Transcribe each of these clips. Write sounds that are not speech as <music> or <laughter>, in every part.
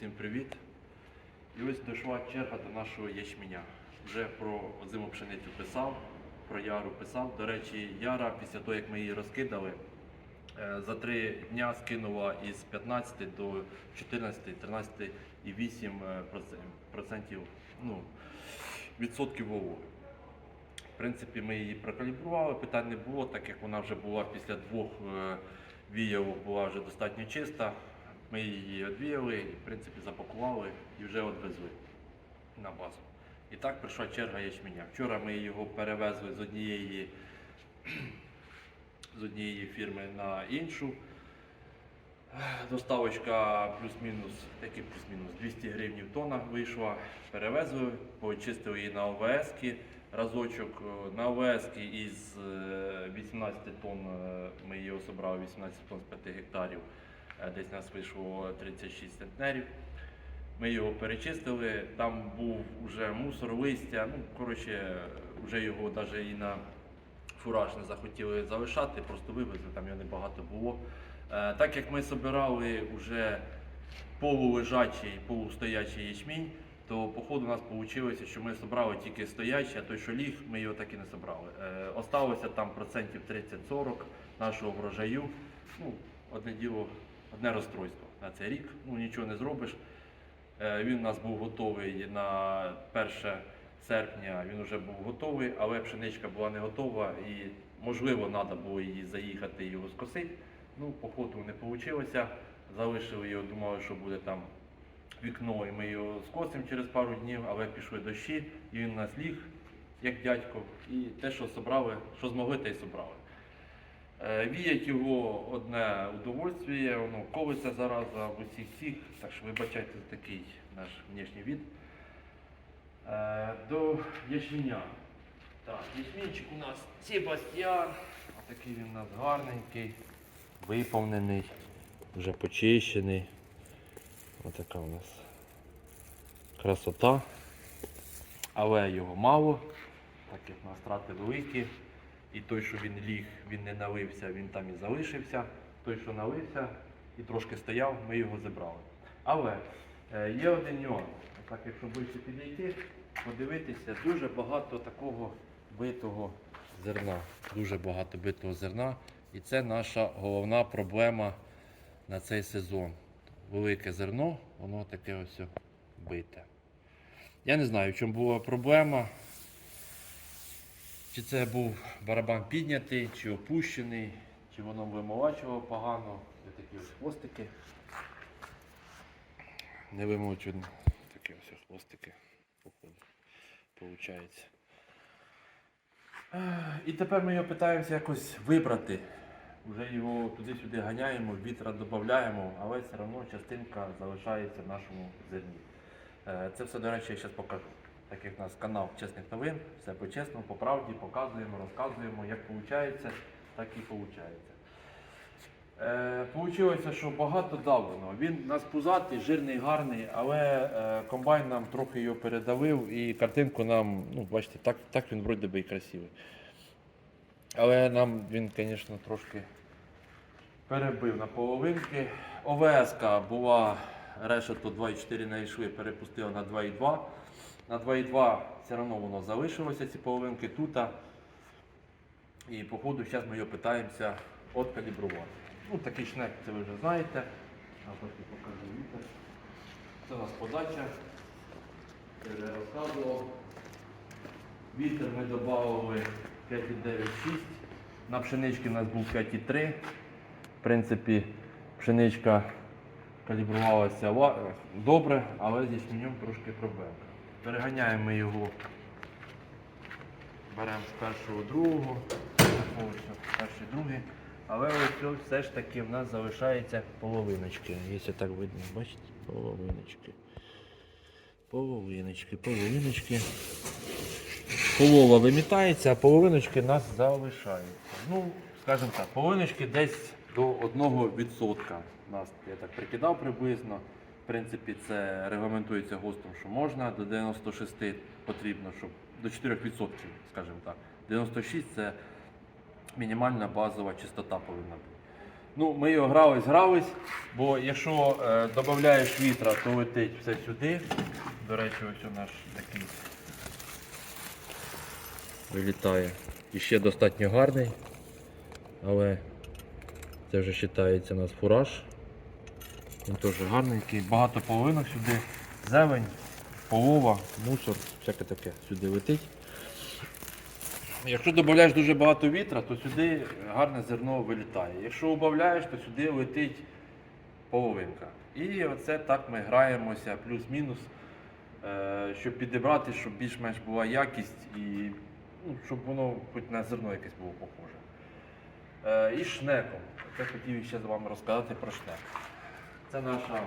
всім привіт. І ось дійшла черга до нашого ячменя. Вже про озиму пшеницю писав, про яру писав. До речі, яра після того, як ми її розкидали, е, за три дня скинула із 15 до 14, 13,8 е, проц- процентів ну, відсотків вологи. В принципі, ми її прокалібрували, питань не було, так як вона вже була після двох е, віялок була вже достатньо чиста. Ми її відвіяли, і, в принципі, запакували і вже відвезли на базу. І так прийшла черга ячменя. Вчора ми його перевезли з однієї, <clears throat> з однієї фірми на іншу. Доставочка плюс-мінус, плюс-мінус 200 гривень тонна вийшла. Перевезли, почистили її на ОВС разочок. Е, На ОВС із е, 18 тонн е, ми її особрали 18 тонн з 5 гектарів. Е, Десь нас вийшло 36 центнерів. Ми його перечистили, там був вже мусор, листя. Ну, коротше, вже його навіть і на фураж не захотіли залишати, просто вивезли, там його небагато було. Е, Так як ми збирали вже полулежачий, полустоячий ячмінь, то по ходу у нас вийшло, що ми зібрали тільки стоячий, а той, що ліг, ми його так і не зібрали. Е, Осталося там процентів 30-40 нашого врожаю. Ну, одне діло, одне розстройство на цей рік. Ну нічого не зробиш. Е, Він у нас був готовий на 1 серпня, він вже був готовий, але пшеничка була не готова і можливо треба було її заїхати і його скосити. Ну, по ходу не вийшло. Залишили його, думали, що буде там вікно, і ми його скосимо через пару днів, але пішли дощі, і він у нас ліг, як дядько, і те, що собрали, що змогли, те й собрали. Е, Віять його одне удовольствие, воно колиться зараза в усіх всіх, так що вибачайте за такий наш внешній від. Е, До ячменя. Так, ячменчик у нас Себастьян. Такий він у нас гарненький, виповнений, вже почищений. Отака у нас красота. Але його мало, так як у нас страти великі. І той, що він ліг, він не налився, він там і залишився. Той, що налився і трошки стояв, ми його забрали. Але е, є один нюанс. Так, якщо ближче підійти, подивитися, дуже багато такого битого зерна. Дуже багато битого зерна. І це наша головна проблема на цей сезон. Велике зерно, воно таке ось бите. Я не знаю, в чому була проблема. Чи це був барабан піднятий, чи опущений, чи воно вимолачувало погано. Ось такі ось хвостики. Не вимочені. Такі ось хвостики. Получається. І тепер ми його питаємося якось вибрати. Вже його туди-сюди ганяємо, вітра додаємо, але все одно частинка залишається в нашому зерні. Е, Це все, до речі, я зараз покажу. Так як у нас канал чесних новин, все по-чесному, по правді, показуємо, розказуємо, як виходить, так і виходить. Е, Получилося, що багато давлено. Він у нас пузатий, жирний, гарний, але е, комбайн нам трохи його передавив і картинку нам, ну, бачите, так, так він вроді би і красивий. Але нам він, звісно, трошки перебив на половинки. ОВС була решето 2,4 не йшли, перепустила на 2,2. На 2,2 все одно воно залишилося, ці половинки тут. І по ходу зараз ми його питаємося откалібрувати. Ну, такий шнек, це ви вже знаєте. А потім покажу вітер. Це у нас подача. Я вже розказував. Вітер ми додали 5,96. На пшеничці у нас був 5,3. В принципі, пшеничка калібрувалася добре, але з ячменем трошки проблемка. Переганяємо його. Беремо з першого другого, перший другий. Але ось все ж таки в нас залишається половиночки. Якщо так видно, бачите? Половиночки. Половиночки, половиночки. Полова вимітається, а половиночки нас залишаються. Ну, скажімо так, половиночки десь до 1% нас, я так прикидав приблизно. Принципі, це регламентується ГОСТом, що можна, до 96 потрібно, щоб до 4%, скажімо так. 96 це мінімальна базова чистота повинна бути. Ну, ми його грались, грались, бо якщо е, додаєш вітра, то летить все сюди. До речі, ось у наш такий вилітає. І ще достатньо гарний, але це вже вважається у нас фураж. Він теж гарненький, багато половинок сюди, зелень, полова, мусор, всяке таке сюди летить. Якщо додаєш дуже багато вітра, то сюди гарне зерно вилітає. Якщо додаєш, то сюди летить половинка. І оце так ми граємося, плюс-мінус, е, щоб підібрати, щоб більш-менш була якість і ну, щоб воно хоч на зерно якесь було похоже. Е, І шнеком. Це хотів ще з вами розказати про шнек. Це наше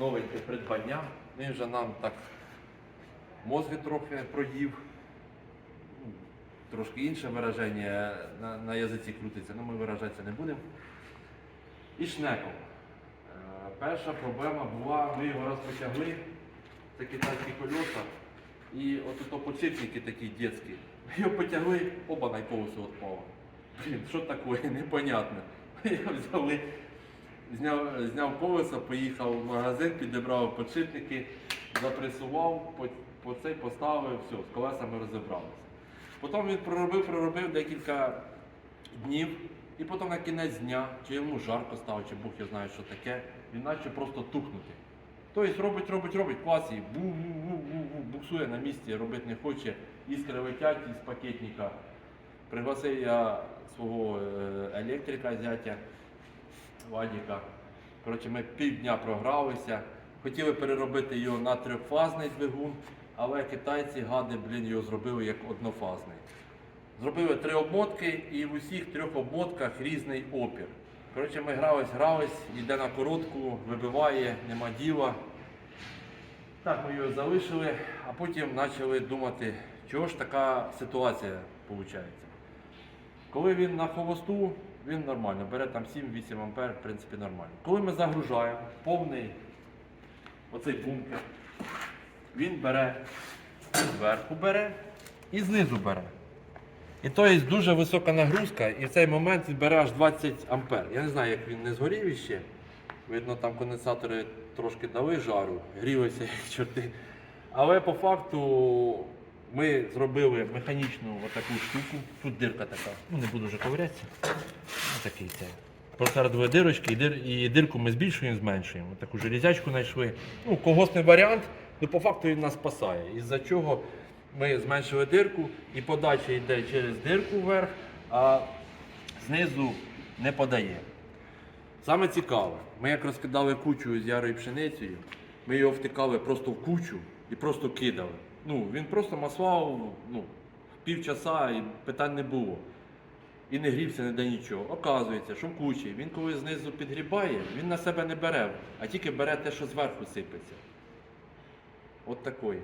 новеньке придбання. Він вже нам так мозги трохи проїв. Ну, Трошки інше вираження на, на язиці крутиться, але ми виражатися не будемо. І шнеком. Е, Перша проблема була, ми його раз потягли, це китайські кольоса, і от ото подшипники такі дітські. Ми його потягли, оба на колесо відпало. Блін, що таке, <laughs> непонятно. Я взяли, зняв, зняв колесо, поїхав в магазин, підібрав подшипники, запресував, по, по цей поставив, все, з колесами розібралися. Потім він проробив, проробив декілька днів, і потім на кінець дня, чи йому жарко стало, чи Бог я знає, що таке, він почав просто тухнути. Тобто робить, робить, робить, клас і буксує на місці, робити не хоче, іскри летять із пакетника. Пригласив я свого е, електрика зятя Вадіка. Коротше, ми півдня програлися. Хотіли переробити його на трьохфазний двигун, але китайці, гади, блін, його зробили як однофазний. Зробили три обмотки і в усіх трьох обмотках різний опір. Коротше, ми грались, грались, йде на коротку, вибиває, нема діла. Так, ми його залишили, а потім почали думати, чого ж така ситуація виходить. Коли він на холосту, він нормально, бере там 7-8 ампер, в принципі, нормально. Коли ми загружаємо повний оцей бункер, він бере зверху бере і знизу бере. І то є дуже висока нагрузка, і в цей момент він бере аж 20 ампер. Я не знаю, як він не згорів іще. Видно, там конденсатори трошки дали жару, грілися <laughs> як чорти. Але по факту ми зробили механічну отаку штуку. Тут дирка така. Ну не буду вже ковирятися. Ось такий це. Просередили дирочки, і, дир, і дирку ми збільшуємо, зменшуємо. Таку железячку знайшли. Ну, когосний варіант, ну по факту він нас спасає. Із-за чого ми зменшили дирку і подача йде через дирку вверх, а знизу не подає. Саме цікаве, ми як розкидали кучу з ярою пшеницею, ми його втикали просто в кучу і просто кидали. Ну, він просто маслав ну, півчаса і питань не було. І не грівся ніде нічого. Оказується, що в кучі він коли знизу підгрібає, він на себе не бере, а тільки бере те, що зверху сипеться. От такої.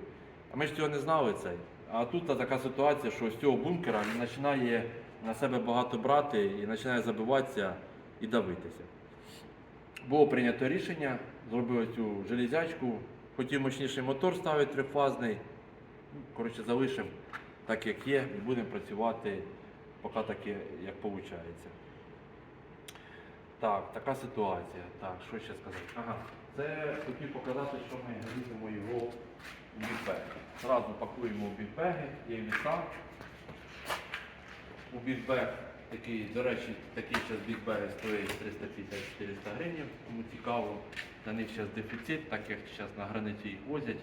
А ми ж цього не знали цей. А тут така ситуація, що з цього бункера він починає на себе багато брати і починає забиватися і давитися. Було прийнято рішення, зробили цю железячку, хотів мощніший мотор ставити трифазний. Коротше, залишимо так, як є, і будемо працювати поки так, як виходить. Так, така ситуація. Так, що ще сказати? Ага, це хотів показати, що ми різимо його в бікбеги. Зразу пакуємо в бікбеги, є віса. У бікбег такий, до речі, такий зараз бікбеги стоїть 350-400 гривень, кому цікаво. На них зараз дефіцит, так як зараз на границі їх возять.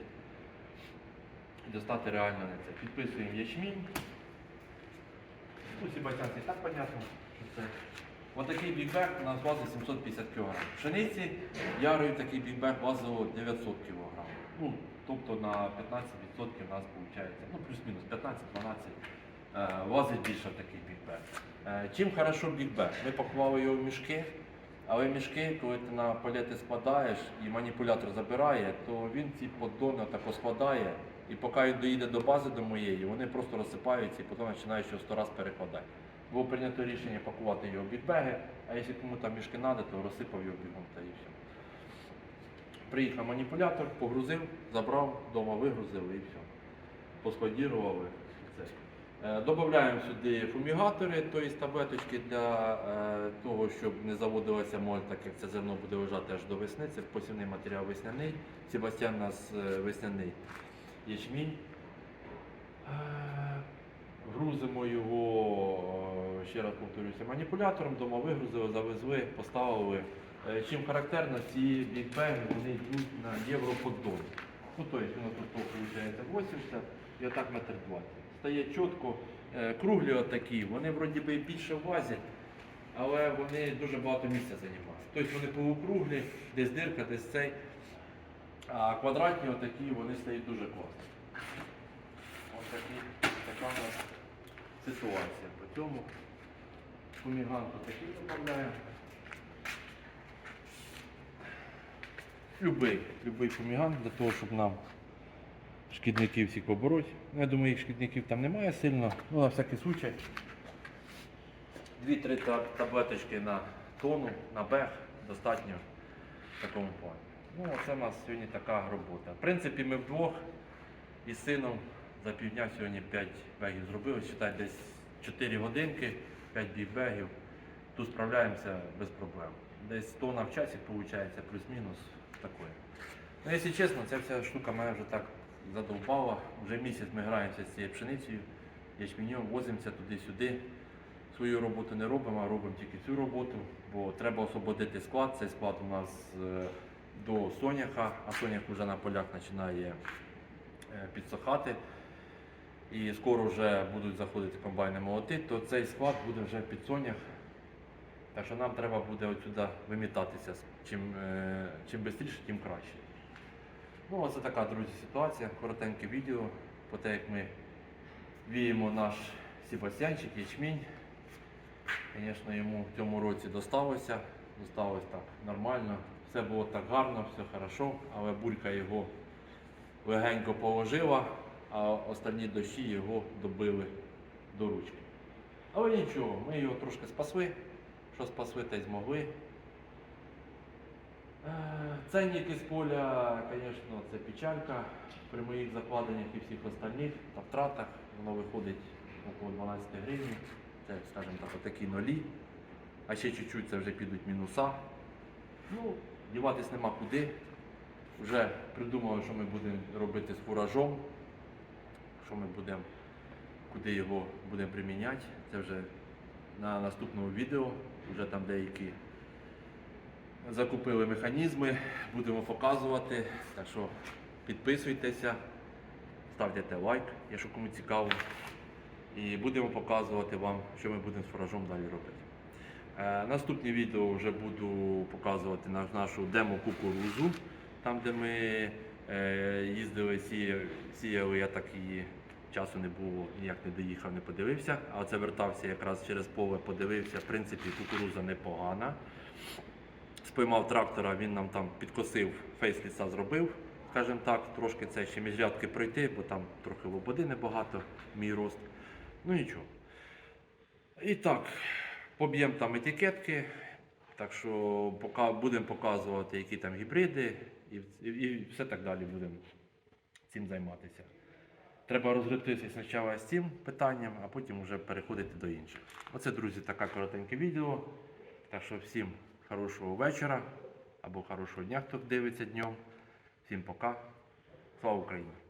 Достати реально не це. Підписуємо ячмінь. Ну, ці батянці і так понятно, що це. Отакий бікбек у нас вазить 750 кг. Пшениці ярою такий бікбек вазив 900 кг. Ну, тобто на 15% у нас виходить, ну плюс-мінус 15-12 е, вазить більше такий бікбек. Е, чим хорошо бікбек? Ми пакували його в мішки, але мішки, коли ти на палети складаєш і маніпулятор забирає, то він ці поддони тако складає. І поки він доїде до бази до моєї, вони просто розсипаються і потім починають його сто раз перекладати. Було прийнято рішення пакувати його в бікбеги, а якщо кому там мішки треба, то розсипав його бігом та і все. Приїхав маніпулятор, погрузив, забрав, вдома вигрузили і все. Поскладірували. Е, Додаємо сюди фумігатори, тобто таблеточки для е, того, щоб не заводилася моль, так як це зерно буде лежати аж до весни. Це посівний матеріал весняний. Себастьян у нас е, весняний ячмінь. Е, Грузимо його, е, ще раз повторюся, маніпулятором, дома вигрузили, завезли, поставили. Е, Чим характерно, ці бікбеги вони йдуть на європоддон. Ну, тобто воно тут виходить 80 і отак метр 20. Стає чітко, круглі отакі, вони вроді би більше влазять, але вони дуже багато місця займають. Тобто вони полукруглі, десь дирка, десь цей. А квадратні отакі, вони стають дуже класно. Ось такі, така у нас ситуація. По цьому фумігант такий додаємо. Любий, любий фумігант для того, щоб нам шкідників всіх побороть. Ну, я думаю, їх шкідників там немає сильно. Ну, на всякий случай. Дві-три таблеточки на тону, на бег достатньо в такому плані. Ну, це у нас сьогодні така робота. В принципі, ми вдвох із сином за півдня сьогодні 5 бегів зробили. Считай, десь 4 годинки, 5 бігбегів. Тут справляємося без проблем. Десь тонна в часі виходить, плюс-мінус такое. Ну, якщо чесно, ця вся штука мене вже так задовбала. Вже місяць ми граємося з цією пшеницею, ячменем, возимося туди-сюди. Свою роботу не робимо, а робимо тільки цю роботу, бо треба освободити склад. Цей склад у нас е, до соняха, а сонях вже на полях починає е, підсохати. І скоро вже будуть заходити комбайни молоти, то цей склад буде вже під сонях. Так що нам треба буде отсюди вимітатися. Чим, е, чим швидше, тим краще. Ну, оце така, друзі, ситуація. Коротеньке відео про те, як ми віємо наш Себастьянчик, ячмінь. Звісно, йому в цьому році досталося. Досталось так нормально. Все було так гарно, все хорошо, але булька його легенько положила, а останні дощі його добили до ручки. Але нічого, ми його трошки спасли. Що спасли, те й змогли. Е, Ценники з поля, звісно, це печалька. При моїх закладеннях і всіх остальних та втратах воно виходить около 12 гривень. Це, скажімо так, отакі нолі. А ще чуть-чуть це вже підуть мінуса. Ну, діватись нема куди. Вже придумали, що ми будемо робити з фуражом, що ми будемо, куди його будемо приміняти. Це вже на наступному відео. Вже там деякі закупили механізми, будемо показувати. Так що підписуйтеся, ставте лайк, якщо кому цікаво. І будемо показувати вам, що ми будемо з фуражом далі робити. Е, наступні відео вже буду показувати нашу демо-кукурузу, там де ми е, їздили, сіяли, я так і часу не було, ніяк не доїхав, не подивився. А це вертався якраз через поле, подивився. В принципі, кукуруза непогана. Споймав трактора, він нам там підкосив, фейсліса зробив, скажімо так, трошки це ще між рядки пройти, бо там трохи лободи небагато, мій рост. Ну нічого. І так, поб'ємо там етикетки, так що пока будемо показувати, які там гібриди і, і, все так далі будемо цим займатися. Треба розгребтися спочатку з цим питанням, а потім вже переходити до інших. Оце, друзі, таке коротеньке відео. Так що всім хорошого вечора або хорошого дня, хто дивиться днем. Всім пока. Слава Україні!